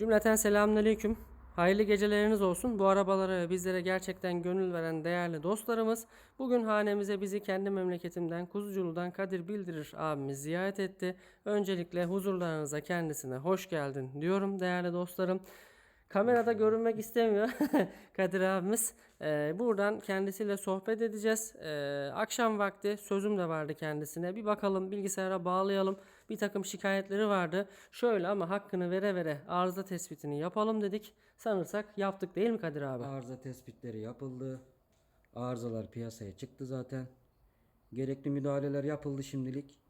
Cümleten selamünaleyküm. Hayırlı geceleriniz olsun. Bu arabalara ve bizlere gerçekten gönül veren değerli dostlarımız bugün hanemize bizi kendi memleketimden Kuzuculu'dan Kadir Bildirir abimiz ziyaret etti. Öncelikle huzurlarınıza kendisine hoş geldin diyorum değerli dostlarım. Kamerada görünmek istemiyor Kadir abimiz. Ee, buradan kendisiyle sohbet edeceğiz. Ee, akşam vakti sözüm de vardı kendisine. Bir bakalım bilgisayara bağlayalım. Bir takım şikayetleri vardı. Şöyle ama hakkını vere vere arıza tespitini yapalım dedik. Sanırsak yaptık değil mi Kadir abi? Arıza tespitleri yapıldı. Arızalar piyasaya çıktı zaten. Gerekli müdahaleler yapıldı şimdilik.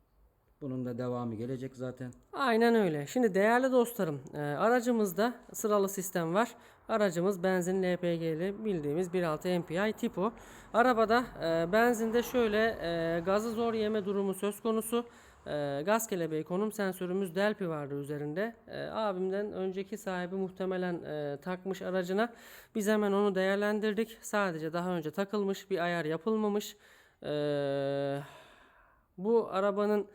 Bunun da devamı gelecek zaten. Aynen öyle. Şimdi değerli dostlarım, e, aracımızda sıralı sistem var. Aracımız benzin LPG'li bildiğimiz 1.6 MPI tipo. Arabada e, benzinde şöyle e, gazı zor yeme durumu söz konusu. E, gaz kelebeği konum sensörümüz Delphi vardı üzerinde. E, abimden önceki sahibi muhtemelen e, takmış aracına. Biz hemen onu değerlendirdik. Sadece daha önce takılmış bir ayar yapılmamış. E, bu arabanın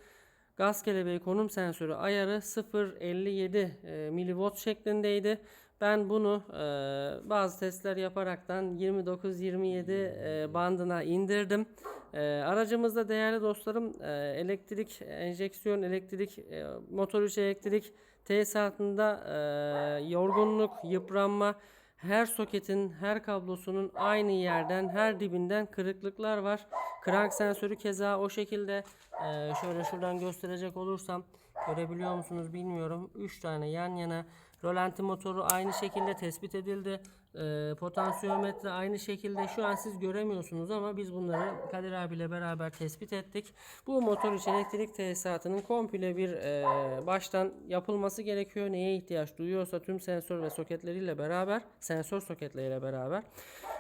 Gaz kelebeği konum sensörü ayarı 0.57 e, milivolt şeklindeydi. Ben bunu e, bazı testler yaparaktan 29-27 e, bandına indirdim. E, aracımızda değerli dostlarım e, elektrik enjeksiyon elektrik e, motor içi elektrik tesisatında e, yorgunluk, yıpranma her soketin, her kablosunun aynı yerden, her dibinden kırıklıklar var. Krank sensörü keza o şekilde. Ee, şöyle şuradan gösterecek olursam görebiliyor musunuz bilmiyorum. 3 tane yan yana. Rolanti motoru aynı şekilde tespit edildi. Ee, potansiyometre aynı şekilde. Şu an siz göremiyorsunuz ama biz bunları Kadir abiyle beraber tespit ettik. Bu motor için elektrik tesisatının komple bir e, baştan yapılması gerekiyor. Neye ihtiyaç duyuyorsa tüm sensör ve soketleriyle beraber, sensör soketleriyle beraber.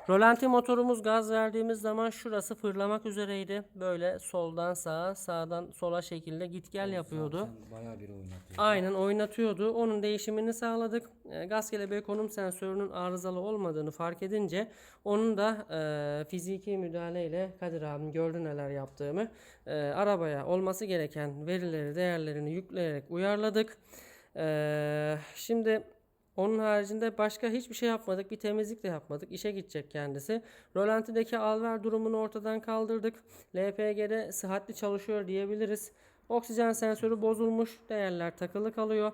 Rolanti motorumuz gaz verdiğimiz zaman şurası fırlamak üzereydi. Böyle soldan sağa, sağdan sola şekilde git gel yapıyordu. Bayağı bir oynatıyor. Aynen oynatıyordu. Onun değişimini sağladık. E, gaz kelebeği konum sensörünün arızalı olmadığını fark edince onun da e, fiziki müdahaleyle Kadir abim gördü neler yaptığımı. E, arabaya olması gereken verileri, değerlerini yükleyerek uyarladık. E, şimdi onun haricinde başka hiçbir şey yapmadık. Bir temizlik de yapmadık. İşe gidecek kendisi. Rolantideki alver durumunu ortadan kaldırdık. LPG'de sıhhatli çalışıyor diyebiliriz. Oksijen sensörü bozulmuş. Değerler takılı kalıyor.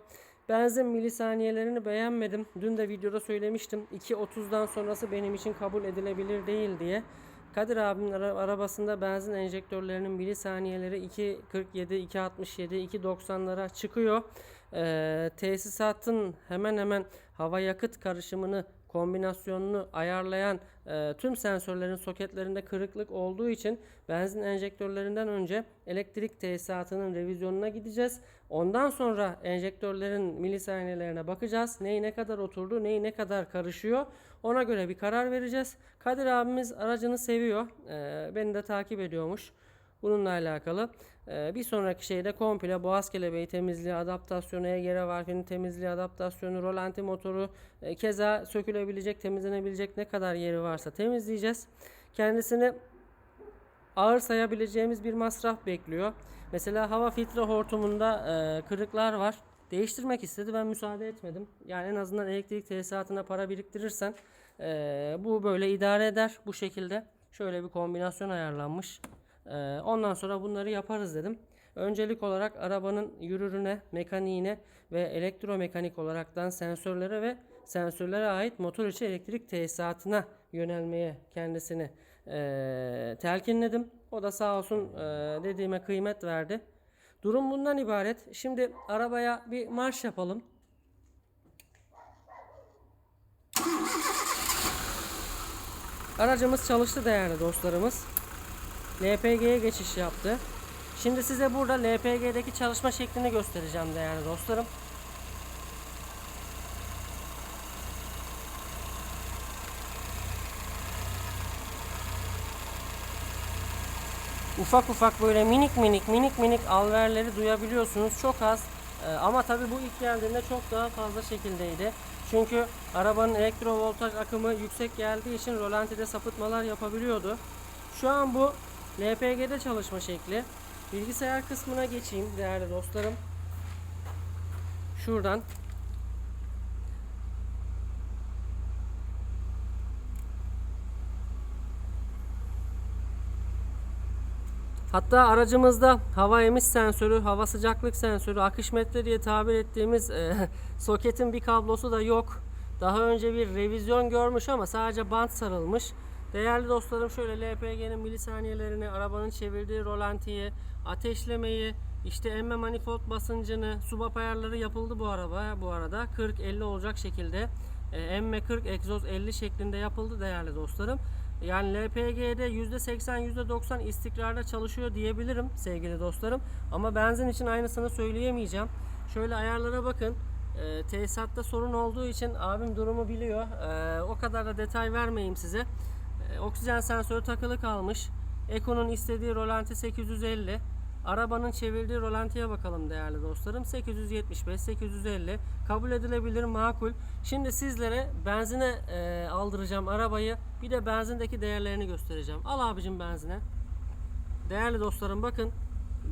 Benzin milisaniyelerini beğenmedim. Dün de videoda söylemiştim. 2.30'dan sonrası benim için kabul edilebilir değil diye. Kadir abimin ara- arabasında benzin enjektörlerinin milisaniyeleri 2.47, 2.67, 2.90'lara çıkıyor. Ee, tesisatın hemen hemen hava yakıt karışımını kombinasyonunu ayarlayan e, tüm sensörlerin soketlerinde kırıklık olduğu için benzin enjektörlerinden önce elektrik tesisatının revizyonuna gideceğiz. Ondan sonra enjektörlerin milisaniyelerine bakacağız. Neyi ne kadar oturdu, neyi ne kadar karışıyor. Ona göre bir karar vereceğiz. Kadir abimiz aracını seviyor. E, beni de takip ediyormuş. Bununla alakalı. Ee, bir sonraki şeyde komple boğaz kelebeği temizliği, adaptasyonu, EGR varfinin temizliği, adaptasyonu, rolanti motoru, e, keza sökülebilecek, temizlenebilecek ne kadar yeri varsa temizleyeceğiz. Kendisini ağır sayabileceğimiz bir masraf bekliyor. Mesela hava filtre hortumunda e, kırıklar var. Değiştirmek istedi ben müsaade etmedim. Yani en azından elektrik tesisatına para biriktirirsen e, bu böyle idare eder bu şekilde. Şöyle bir kombinasyon ayarlanmış. E, ondan sonra bunları yaparız dedim. Öncelik olarak arabanın yürürüne, mekaniğine ve elektromekanik olaraktan sensörlere ve sensörlere ait motor içi elektrik tesisatına yönelmeye kendisini e, telkinledim. O da sağ olsun e, dediğime kıymet verdi. Durum bundan ibaret. Şimdi arabaya bir marş yapalım. Aracımız çalıştı değerli dostlarımız. LPG'ye geçiş yaptı. Şimdi size burada LPG'deki çalışma şeklini göstereceğim değerli dostlarım. Ufak ufak böyle minik minik minik minik alverleri duyabiliyorsunuz. Çok az. Ee, ama tabi bu ilk geldiğinde çok daha fazla şekildeydi. Çünkü arabanın elektrovoltaj akımı yüksek geldiği için rolantide sapıtmalar yapabiliyordu. Şu an bu LPG'de çalışma şekli. Bilgisayar kısmına geçeyim değerli dostlarım. Şuradan Hatta aracımızda hava emis sensörü, hava sıcaklık sensörü, akış metre diye tabir ettiğimiz e, soketin bir kablosu da yok. Daha önce bir revizyon görmüş ama sadece bant sarılmış. Değerli dostlarım şöyle LPG'nin milisaniyelerini, arabanın çevirdiği rolantiyi, ateşlemeyi, işte emme manifold basıncını, subap ayarları yapıldı bu araba bu arada. 40-50 olacak şekilde. E, emme 40, egzoz 50 şeklinde yapıldı değerli dostlarım. Yani LPG'de %80 %90 istikrarda çalışıyor diyebilirim sevgili dostlarım. Ama benzin için aynısını söyleyemeyeceğim. Şöyle ayarlara bakın. E, tesisatta sorun olduğu için abim durumu biliyor. E, o kadar da detay vermeyeyim size. E, oksijen sensörü takılı kalmış. Eko'nun istediği rolanti 850. Arabanın çevirdiği rolantiye bakalım değerli dostlarım. 875, 850 kabul edilebilir, makul. Şimdi sizlere benzine e, aldıracağım arabayı. Bir de benzindeki değerlerini göstereceğim. Al abicim benzine. Değerli dostlarım bakın.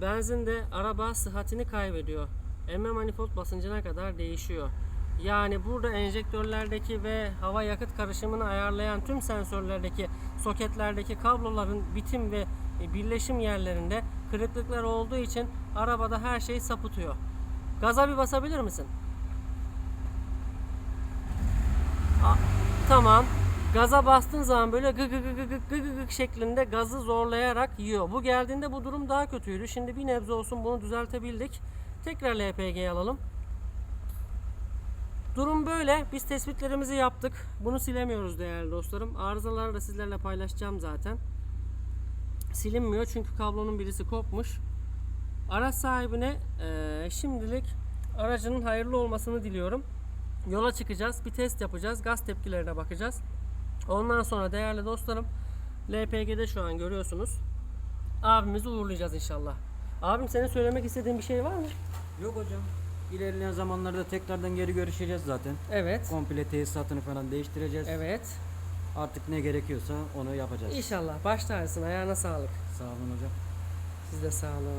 Benzinde araba sıhhatini kaybediyor. Emme manifold basıncına kadar değişiyor. Yani burada enjektörlerdeki ve hava yakıt karışımını ayarlayan tüm sensörlerdeki, soketlerdeki kabloların bitim ve birleşim yerlerinde kırıklıklar olduğu için arabada her şey sapıtıyor. Gaza bir basabilir misin? Aa, tamam. Gaza bastığın zaman böyle gık gık gık gık gık gık şeklinde gazı zorlayarak yiyor. Bu geldiğinde bu durum daha kötüydü. Şimdi bir nebze olsun bunu düzeltebildik. Tekrar LPG alalım. Durum böyle. Biz tespitlerimizi yaptık. Bunu silemiyoruz değerli dostlarım. Arızaları da sizlerle paylaşacağım zaten. Silinmiyor çünkü kablonun birisi kopmuş. Araç sahibine eee, şimdilik aracının hayırlı olmasını diliyorum. Yola çıkacağız. Bir test yapacağız. Gaz tepkilerine bakacağız. Ondan sonra değerli dostlarım LPG'de şu an görüyorsunuz. Abimizi uğurlayacağız inşallah. Abim senin söylemek istediğin bir şey var mı? Yok hocam. İlerleyen zamanlarda tekrardan geri görüşeceğiz zaten. Evet. Komple tesisatını falan değiştireceğiz. Evet. Artık ne gerekiyorsa onu yapacağız. İnşallah. Baş tacısın. Ayağına sağlık. Sağ olun hocam. Siz de sağ olun.